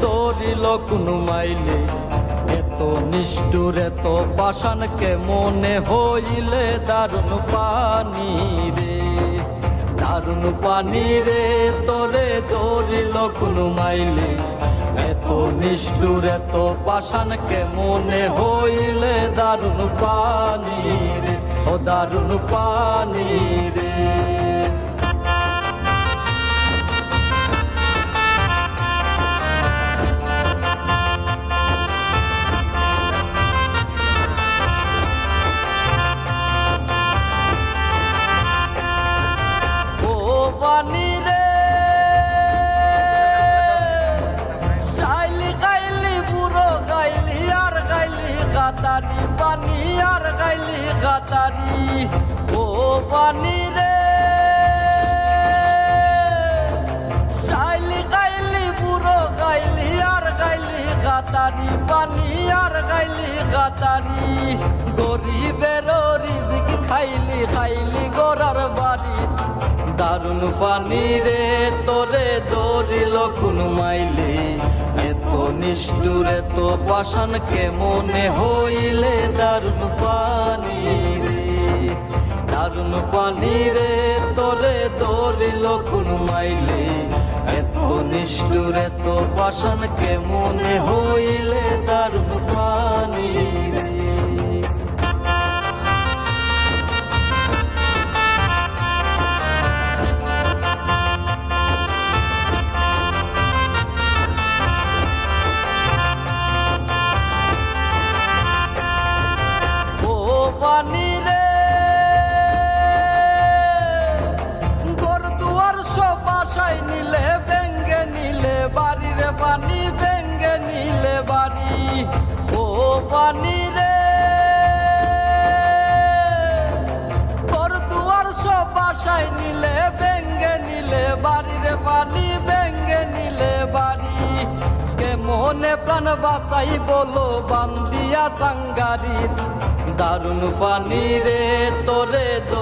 ধরিল কোন মাইলে। এত নিষ্ঠুর, এত পাষাণ মনে হইলে দারুণ পানি রে? দারুণ পানি রে, তোরে ধরিল কোন মাইলে। এত নিষ্ঠুর, এত পাষাণ মনে হইলে দারুণ পানি রে? ও দারুণ পানি রে। গাতারি পানি আর গাইলি গাতারি। ও পানি রে। সাইলি গাইলি, বুড়ো গাইলি আর গাইলি গাতারি পানি আর গাইলি গাতারি। গরিবের রিজিক খাইলি খাইলি গোরার বাড়ি। দারুণ পানি রে, তোরে দৌড়িল কোন মাইলে। নিষ্ঠুর পাশান পাষাণ মনে হইলে দারুণ পানি রে। দারুণ পানি রে তোরে তোরে কোন মাইলে। এত নিষ্ঠুর পাশান পাষাণ মনে হইলে সব নিলে বেঙ্গে নিলে বাড়ি রে, পানি বেঙ্গে নিলে বাড়ি। ও পানি রে। ঘর দুয়ার সব বাসায় নিলে বেঙ্গে নিলে বাড়ি রে, পানি বেঙ্গে নিলে বাড়ি। কে মোহনে প্রাণ বাঁচাই বলো বান্দিয়া সাঙ্গারি? দারুণ পানি রে তোরে মাইলে